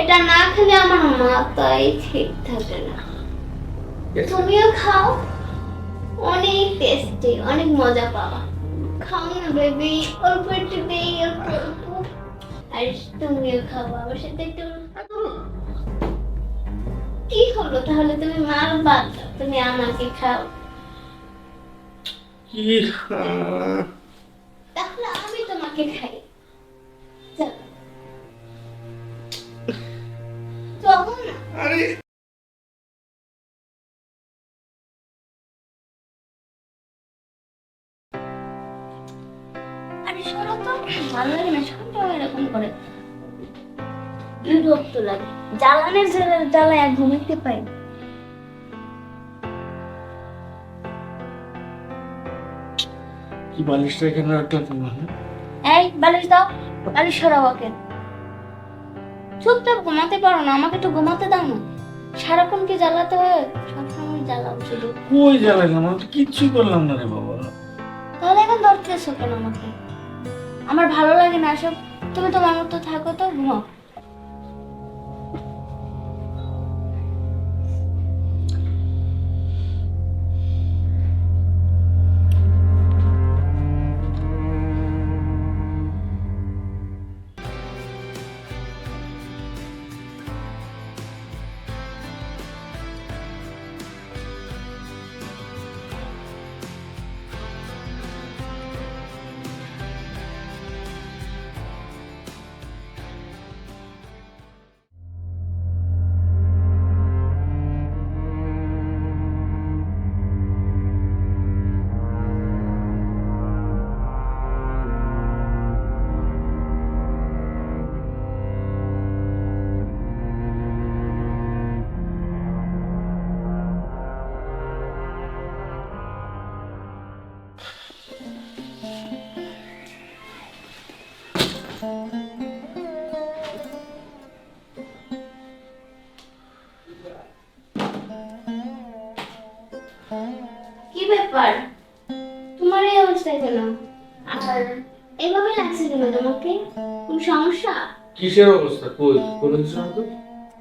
এটা না খেলে আমার মাথাই ঠিক থাকে না। তুমিও খাও। অনেক টেস্টি অনেক মজা পাবা। খাও না বেবি অল্প একটু দেই অল্প অল্প। আর তুমিও খাও আমার সাথে একটু। কি হলো? তাহলে তুমি মার বাদ তুমি আমাকে খাও। কি তাহলে আমি তোমাকে খাই। আরে আরে ভালো লাগে না সবসময় এরকম করে। বিরক্ত লাগে? জ্বালানের জ্বালা- জ্বালায় আর ঘুমাইতে পাই কি বালিশটা এখানে রাখলাম তোমার এই বালিশ দাও বালিশ সরাও ওকে। চুপচাপ ঘুমাতে পারো না আমাকে একটু ঘুমাতে দাও না। সারাক্ষণ কি জ্বালাতে হয়? সবসময় জ্বালাও শুধু। কই জ্বালাইলাম? আমি তো কিচ্ছু করলাম না রে বাবা। তাহলে এখন ধরতেছো কেন আমাকে? আমার ভালো লাগে না সব তুমি তোমার মতো থাকো তো ঘুমাও। কিসের অবস্থা? কই? কোনো কিছু না তো।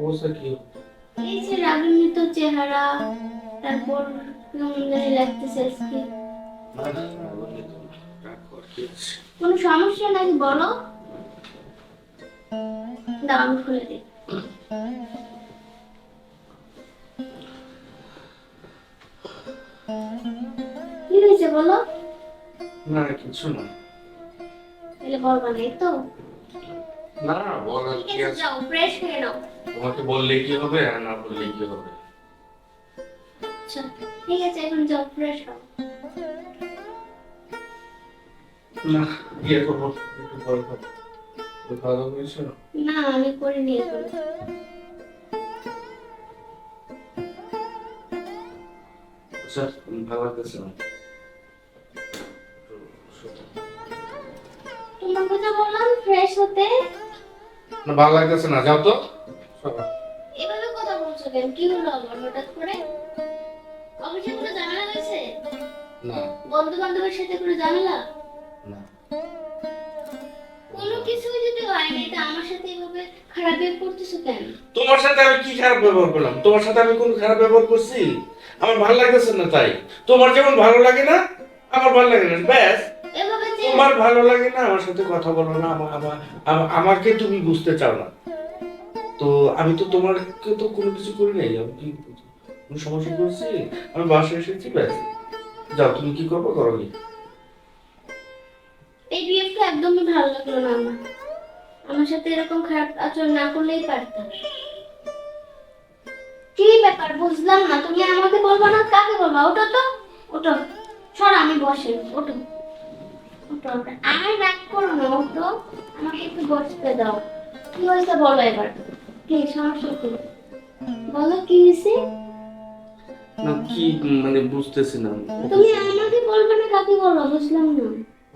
অবস্থা কি এই যে রাগান্বিত চেহারা তারপর কেমন জানি লাগতেছে আজকে কোনো সমস্যা নাকি বলো। দাও আমি খুলে দিই। কি হয়েছে বলো? না কিছু না। তাহলে বলবা নাই তো। না ঠিক কি আছে। যাও ফ্রেশ হয়ে নাও। তোমাকে বললে কি হবে আর না বললে কি হবে? আচ্ছা ঠিক আছে এখন যাও ফ্রেশ হও। না করব একটু পরে খাব। খাওয়া দাওয়া করেছ? না আমি করে নিয়ে এখন। আচ্ছা ভালো লাগতেছে না? তোমাকে তো বললাম ফ্রেশ হতে। না ভালো লাগতেছে না? যাও তো। এভাবে কথা বলছো কেন? কি হলো আবার হঠাৎ করে? অফিসে কোনো ঝামেলা হয়েছে? না। বন্ধু বান্ধবের সাথে কোনো ঝামেলা? না। কোনো কিছুই যদি হয়নি তা আমার সাথে এভাবে খারাপ বিহেভ করতেছো কেন? তোমার সাথে আমি কি খারাপ ব্যবহার করলাম? তোমার সাথে আমি কোন খারাপ ব্যবহার করছি? আমার ভালো লাগতেছে না তাই? তোমার যেমন ভালো লাগে না আমার ভালো লাগে না। ব্যাস। তোমার ভালো লাগে না, আমার সাথে কথা বলো না, আমার আমাকে তুমি বুঝতে চাও না। তো আমি তো তোমাকে তো কোনো কিছু করি নাই, আমি কি কোনো সমস্যা করছি? আমি বাসায় এসেছি, ব্যাস। যাও, তুমি কি করব? করো একদমই ভালো লাগল না আমার সাথে এরকম খারাপ আচরণ না করলেই পারতাম। কি ব্যাপার, বুঝলাম না। তুমি আমাকে বলবা না, কাকে বলবা? ওটা তো, ওটো। সর, আমি বসে, ওটো। ওটো ওটো আর রাগ করো না আমাকে একটু বসতে দাও। কি হয়েছে বলো এবার? কি? সমস্যা কি? বলো কি হয়েছে? না কি মানে বুঝতেছি না। তুমি আমাকে বলবে না কাকে বলবা বুঝলাম না।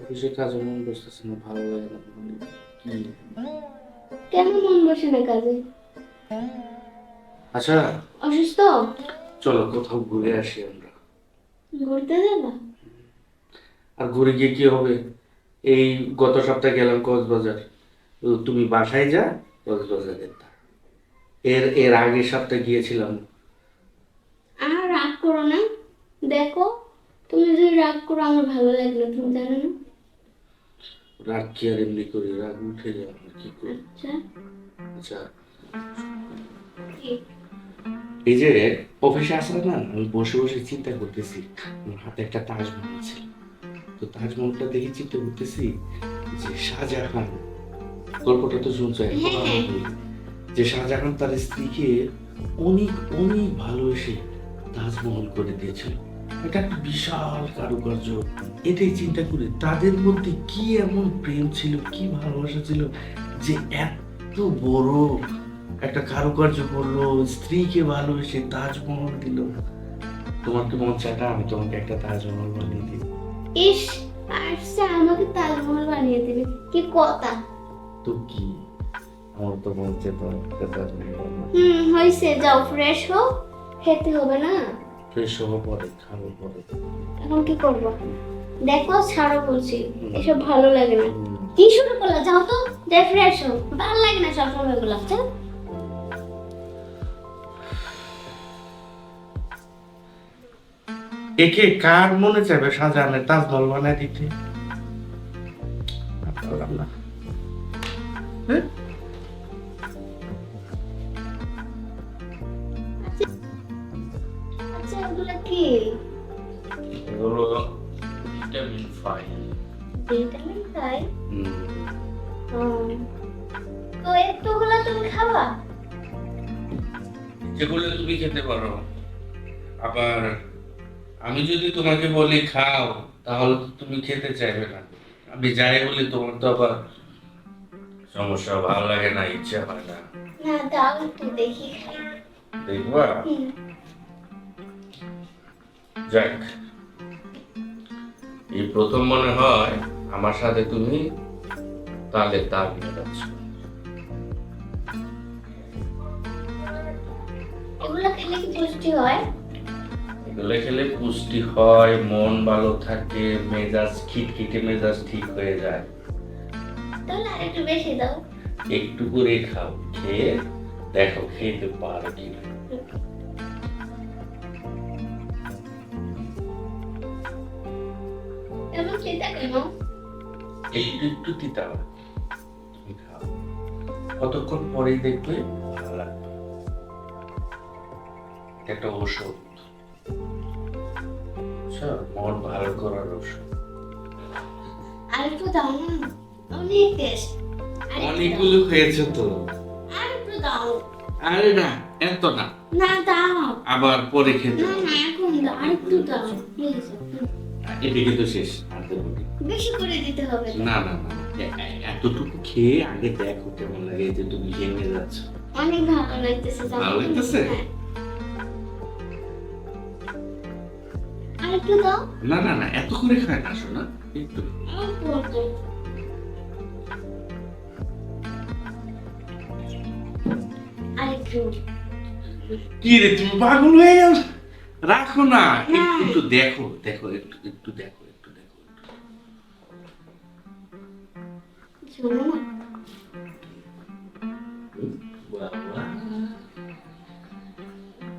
অফিসে কাজে মন বসতেছে না ভালো লাগে না। কি? কেন মন বসে না কাজে? আচ্ছা। অসুস্থ? চলো কোথাও ঘুরে আসি আমরা। ঘুরতে যাবা? আর ঘুরে গিয়ে কি হবে? এই গত সপ্তাহে গেলাম কক্সবাজার। তুমি বাসায় যা কক্সবাজারে থাক। এর এর আগের সপ্তাহে গিয়েছিলাম। আর রাগ করো না। দেখো তুমি যদি রাগ করো আমার ভালো লাগল তুমি জানো না? রাগ কি আর এমনি করি? রাগ উঠে যায় আমার কি করি? আচ্ছা। আচ্ছা। এই যে অফিসে আসলে না আমি বসে বসে চিন্তা করতেছি হাতে একটা তাজমহল ছিল। তো তাজমহলটা দেখে চিন্তা করতেছি যে শাহজাহান গল্পটা তো শুনছো হ্যাঁ, হ্যাঁ। যে শাহজাহান তার স্ত্রীকে অনেক অনেক ভালোবেসে তাজমহল করে দিয়েছিল। এটা একটা বিশাল কারুকার্য। এটাই চিন্তা করি তাদের মধ্যে কি এমন প্রেম ছিল কি ভালোবাসা ছিল যে এত বড় একটা কারুকার্য করল স্ত্রীকে ভালোবেসে তাজমহল দিল। তোমার কি মন চায় আমি তোমাকে একটা তাজমহল বানিয়ে দিই? ইস পারছে আমাকে তাজমহল বানিয়ে দিবে। কি কথা? তো কি? আমার তো একটা তাজমহল হুম হয়েছে যাও ফ্রেশ হও খেতে হবে না। ফ্রেশ হওয়ার পরে খাব পরে। এখন কি করব? দেখো ছাড়ো বলছি এসব ভালো লাগে না। কি শুরু করলা? যাও তো যাই ফ্রেশ হও। ভালো লাগে না সবসময় এগুলো একে কার মনে চাইবে শাহজাহানের তাজমহল বানায় দিতে? তোমাকে বলি খাও তাহলে তো তুমি খেতে চাইবে না। আমি যাই বলি তোমার তো আবার সমস্যা ভালো লাগে না ইচ্ছা হয় না। না দাও একটু দেখি খাই। দেখবা? যাক। এই প্রথম মনে হয় আমার সাথে তুমি তালে তাল মেলাচ্ছ। এগুলো খেলে কি পুষ্টি হয়? এগুলো খেলে পুষ্টি হয় মন ভালো থাকে মেজাজ খিটখিটে মেজাজ ঠিক হয়ে যায়। তাহলে আর একটু বেশি দাও। একটু করে খাও খেয়ে দেখো খেতে পারো কেন। একটু একটু খাও। কতক্ষণ পরেই দেখবে? ভালো লাগবে। একটা ওষুধ বুঝছ? মন ভালো করার ওষুধ আর একটু দাও না অনেক টেস্ট অনেকগুলো হয়েছে তো। আর একটু দাও। আরে না এত না। না দাও। আবার পরে খেতে না না এখন দাও আর একটু দাও। প্লিজ এটা কিন্তু শেষ আর দেবো বেশি করে দিতে হবে না। না না এতটুকু খেয়ে আগে দেখো কেমন লাগে যে তুমি ভেঙে যাচ্ছ। অনেক ভালো লাগতেছে ভালো লাগতেছে? একটু দাও। না না না এত করে খায় না শোনা একটু একটু। কি রে তুমি পাগল হয়ে গেল? রাখো না একটু হ্যাঁ। দেখো দেখো একটু একটু দেখো একটু দেখো। একটু। শোনো না। বাবা,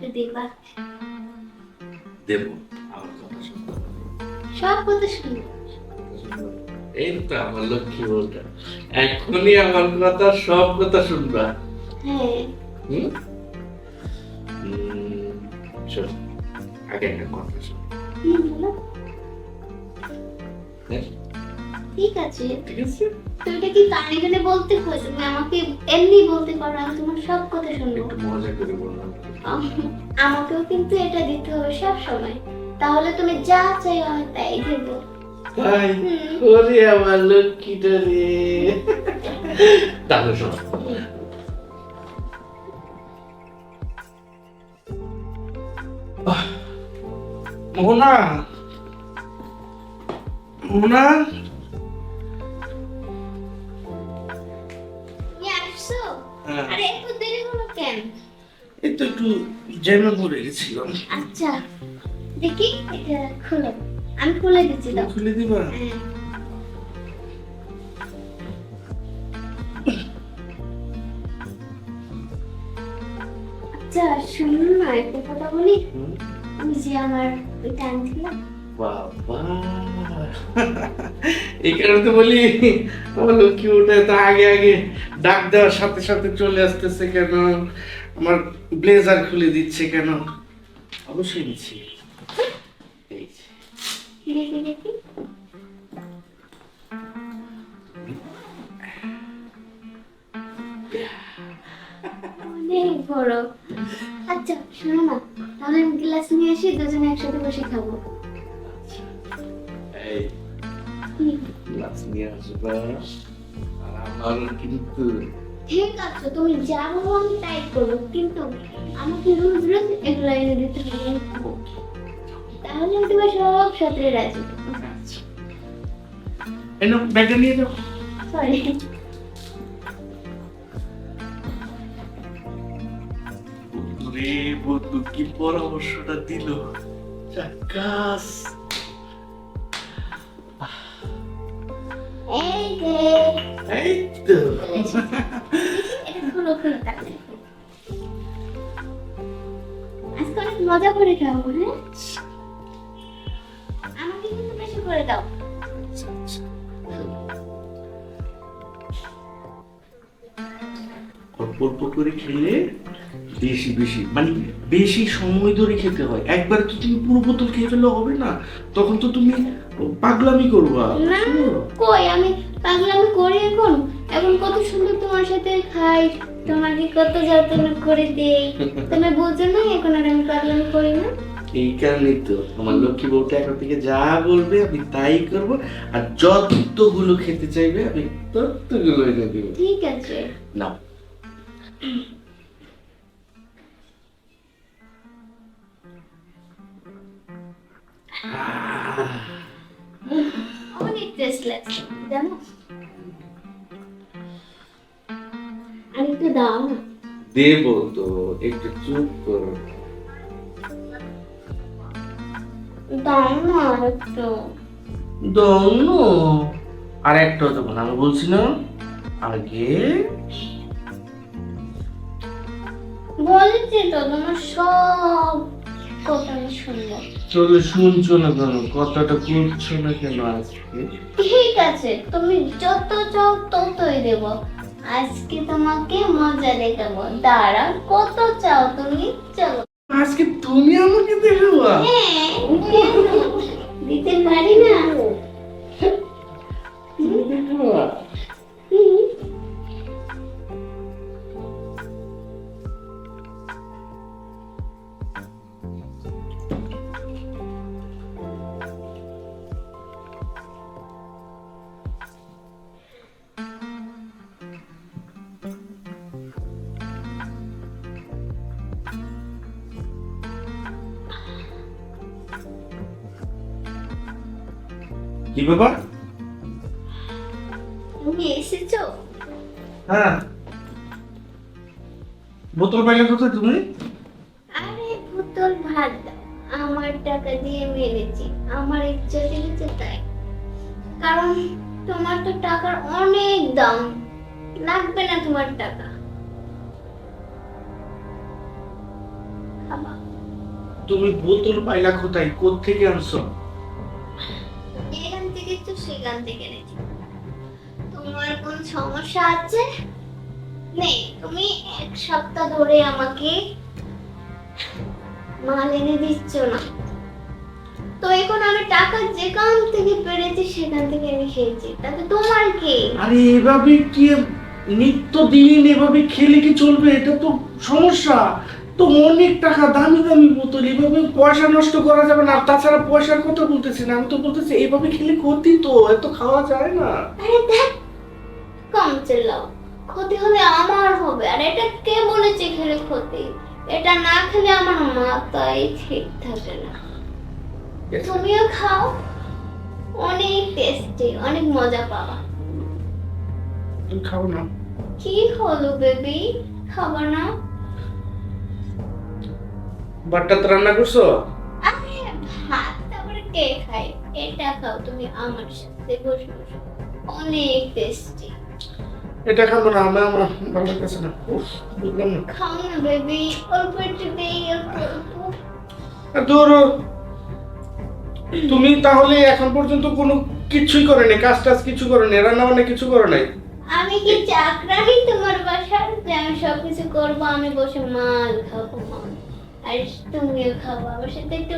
একটু দেবো। সব এই তো আমার লক্ষ্মী এখনই আমার কথা সব কথা শুনবা। হ্যাঁ। হুম? উম, আগে একটা কথা শোনো। হুম, বলো। হ্যাঁ, ঠিক আছে। ঠিক আছে। তুমি এটা কি কানে কানে বলতে হয় তুমি আমাকে এমনি বলতে পারো আমি তোমার সব কথা শুনব। একটু মজা করে বললাম আমাকেও কিন্তু এটা দিতে হবে সব সময়। তাহলে তুমি যা চাই আমি তাই দেবো। তাই। ওরে আমার লক্ষ্মীটা রে। তাহলে শোনো। আহ, মোহনা। হ্যাঁ, আরে এত দেরি হলো কেন? এই একটু জ্যামে পড়ে গেছিলাম। আচ্ছা। দেখি এটা খুলো আমি খুলে দিচ্ছি দাও। খুলে দিবা? হ্যাঁ। আচ্ছা শুনুন না একটা কথা বলি? ওই যে আমার ওইটা আনছিলাম বাবা। এই কারণে তো বলি আমার লক্ষ্মী ওটা তো আগে আগে ডাক দেওয়ার সাথে সাথে চলে আসতেছে কেন? আমার ব্লেজার খুলে দিচ্ছে কেন? অবশ্যই নিচ্ছি অনেক বড়। আচ্ছা শোনো না তাহলে আমি গ্লাস নিয়ে আসি দুজনে একসাথে বসে খাব। এই গ্লাস নিয়ে আসবা আর আমার কিন্তু ঠিক আছে তুমি যা বলো আমি তাই করব কিন্তু আমাকে রোজ রোজ এগুলো এনে দিতে হবে। তাহলে আমি তোমার সব সাথে রাজি আচ্ছা ব্যাগটা নিয়ে যাও। সরি রে বন্ধু কি পরামর্শটা দিল? চাকাস। এই যে। এই তো। এটা খুলো খুলো। আজকে অনেক মজা করে খাব হ্যাঁ? করে দাও। অল্প অল্প করে খেলে বেশি বেশি মানে বেশি সময় ধরে খেতে হয়। একবার তো তুমি পুরো বোতল খেয়ে হবে না। তখন তো তুমি পাগলামি করবা। না কই? আমি পাগলামি করি এখন? এখন কত সুন্দর তোমার সাথে খাই। তোমাকে কত যত্ন করে দেই। তুমি বুঝো না এখন আর আমি পাগলামি করি না? এই কারণেই তো আমার লক্ষ্মী বউটা এখন থেকে যা বলবে আমি তাই করব আর যতগুলো খেতে চাইবে আমি ততগুলো এনে দিব। ঠিক আছে। নাও। অনেক টেস্ট লাগছে জানো? আর একটু দাও। না দেব তো একটু চুপ করো। দাও না আর একটু দৌন আর একটা দেবো না আমি বলছি না। আগে। বলেছি তো তোমার সব কথা আমি শুনব। চলে শুনছো না কেন? কথাটা করছ না কেন আজকে? ঠিক আছে তুমি যত চাও ততই দেব। আজকে তোমাকে মজা দেখাবো। দাঁড়া কত চাও তুমি? চলো। আজকে তুমি আমাকে দেখাবা? হ্যাঁ। দিতে পারি না। তুমি দেখাবা? কি ব্যাপার? তুমি এসেছ? হ্যাঁ। বোতল পাইলে কোথায় তুমি? আরে পুতুল ভাত আমার টাকা দিয়ে মেরেছি। আমার ইচ্ছা দিয়েছে তাই। কারণ তোমার তো টাকার অনেক দাম। লাগবে না তোমার টাকা। তুমি বোতল পাইলা কোথায়? কোত্থেকে আনছো? এখান থেকে তো সেখান থেকে এনেছি। তোমার কোন সমস্যা আছে? নেই, তুমি এক সপ্তাহ ধরে আমাকে মাল এনে দিচ্ছ না। তো এখন আমি টাকা যেখান থেকে পেরেছি, সেখান থেকে আমি খেয়েছি। তাতে তোমার কি? আরে, এভাবে কি নিত্য দিন এভাবে খেলে কি চলবে? এটা তো সমস্যা। তো অনেক টাকা দামি দামি বোতল এভাবে পয়সা নষ্ট করা যাবে না। আর তাছাড়া পয়সার কথা বলতেছি না আমি তো বলতেছি এভাবে খেলে ক্ষতি তো এত খাওয়া যায় না। আরে দেখ কম চিল্লাও ক্ষতি হলে আমার হবে আর এটা কে বলেছে খেলে ক্ষতি? এটা না খেলে আমার মাথায় ঠিক থাকে না। তুমিও খাও অনেক টেস্টি অনেক মজা তুমি খাও না। কি হলো বেবি খাবার না? বাট্টা তো রান্না করছ? আরে ভাত তারপরে কে খায় এটা খাও তুমি আমার সাথে বসে বসে। অনেক টেস্টি এটা খাব না আমার আমার ভালো লাগতেছে না। উফ, বুঝলাম না। খাও না বেবি অল্প একটু দেই অল্প ধরো তুমি তাহলে এখন পর্যন্ত কোনো কিছুই করে নাই কাজ টাজ কিছু করে নাই রান্না বান্না কিছু করে নাই? আমি কি চাকরানি তোমার বাসার যে আমি সবকিছু করব আমি বসে মাল খাব মাল। আর তুমিও খাব আমার সাথে একটু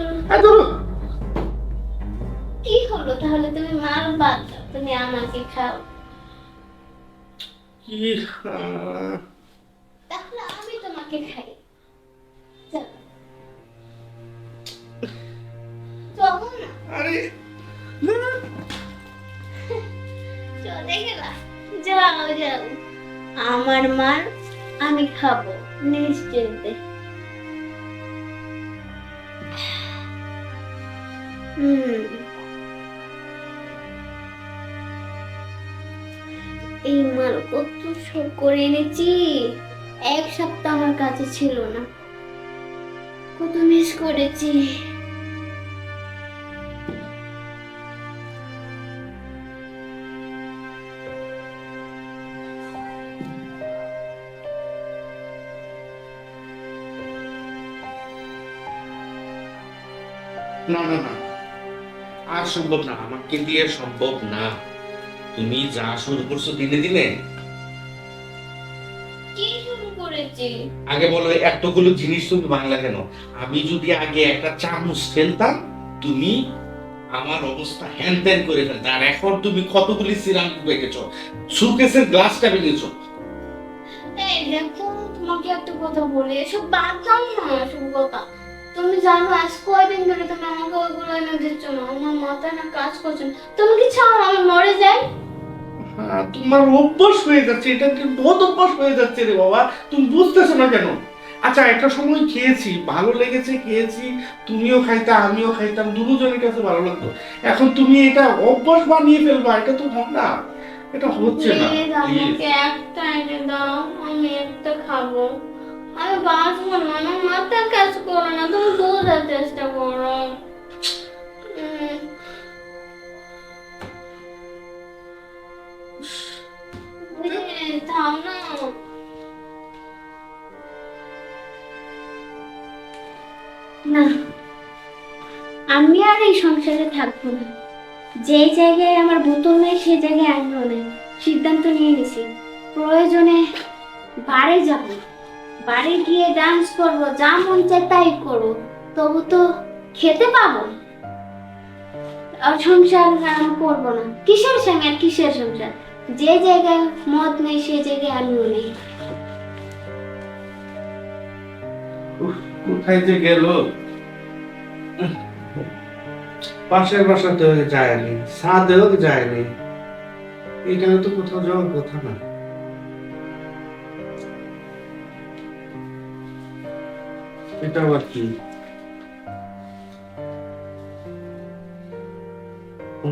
কি হলো? তাহলে তুমি মাল বাদ দাও তুমি আমাকে খাও। কি তাহলে আমি তোমাকে খাই। আরে চলে গেলা। যাও যাও। আমার মার আমি খাব নিশ্চিন্তে। এই মাল কত সব করে এনেছি। এক সপ্তাহ আমার কাছে ছিল না। কত মিস করেছি। সম্ভব না আমাকে দিয়ে সম্ভব না। তুমি যা শুরু করছ দিনে দিনে। আগে বলো এতগুলো জিনিস তুমি বাংলা কেন? আমি যদি আগে একটা চামচ ফেলতাম তুমি আমার অবস্থা হ্যান ত্যান করে ফেলতে। আর এখন তুমি কতগুলি সিরামিক বেঁকেছো সুকেসের গ্লাসটা এই দেখো তোমাকে একটা কথা বলি এসব বাদ দাও না এসব কথা। তুমি জানো আজ কয়দিন ধরে তুমি আমাকে ওইগুলো এনে দিচ্ছ না? আমার মাথায় না কাজ করছে না। তুমি কি চাও আমি মরে যাই? হ্যাঁ, তোমার অভ্যাস হয়ে যাচ্ছে এটা কি বহুত অভ্যাস হয়ে যাচ্ছে রে বাবা? তুমি বুঝতেছো না কেন? আচ্ছা একটা সময় খেয়েছি ভালো লেগেছে খেয়েছি তুমিও খাইতা আমিও খাইতাম দুজনের কাছে ভালো লাগতো। এখন তুমি এটা অভ্যাস বানিয়ে ফেলবা এটা তো ভাব না। এটা হচ্ছে না প্লিজ প্লিজ আমাকে একটা এনে দাও আমি একটা খাব। আমি বাঁচবো না আমার মাথা কাজ করে না তুমি আমি আর এই সংসারে থাকব না যে জায়গায় আমার বোতল নেই সেই জায়গায় আমিও নেই সিদ্ধান্ত নিয়ে নিছি প্রয়োজনে বাড়ি যাব বাড়ি গিয়ে ডান্স করব, যা মন চায় তাই করব তবু তো খেতে পাবো। সংসার আমি করব না। কিসের সঙ্গে আর কিসের সংসার? যে জায়গায় মদ নেই সেই জায়গায় আমিও নেই। কোথায় যে গেল? পাশের বাসাতেও যায়নি সাদেও যায়নি এখানে তো কোথাও যাওয়ার কথা না। এটা আবার কি?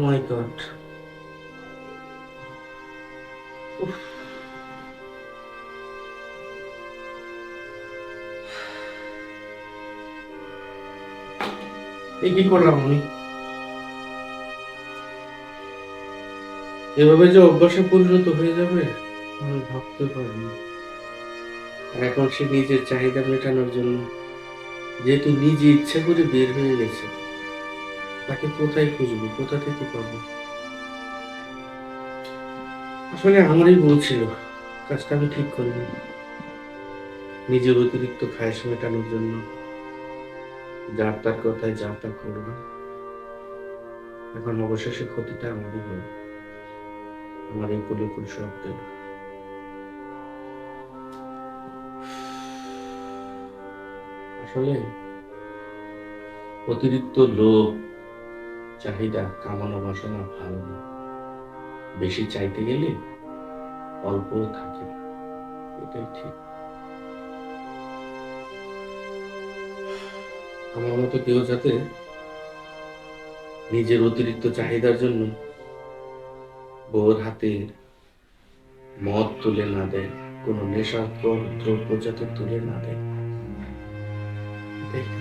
মাই গড এই কি করলাম আমি? এভাবে যে অভ্যাসে পরিণত হয়ে যাবে, আমি ভাবতে পারিনি। আর এখন সে নিজের চাহিদা মেটানোর জন্য যেহেতু নিজে ইচ্ছা করে বের হয়ে গেছে, তাকে কোথায় খুঁজবো? কোথা থেকে পাবো? আসলে আমারই ভুল ছিল। কাজটা আমি ঠিক করিনি। নিজের অতিরিক্ত খায়স মেটানোর জন্য। যার তার কথায় যা তা করব এখন অবশেষে ক্ষতিটা আমারই হলো। আমার এই কুলি কুলি সব আসলে অতিরিক্ত লোভ, চাহিদা, কামানো বাসনা ভালো না। বেশি চাইতে গেলে অল্প থাকে। এটাই ঠিক। আমার মতো কেউ যাতে নিজের অতিরিক্ত চাহিদার জন্য বউর হাতে মদ তুলে না দেয়, কোনো নেশাদ্রব্য যাতে তুলে না দেয় এটাই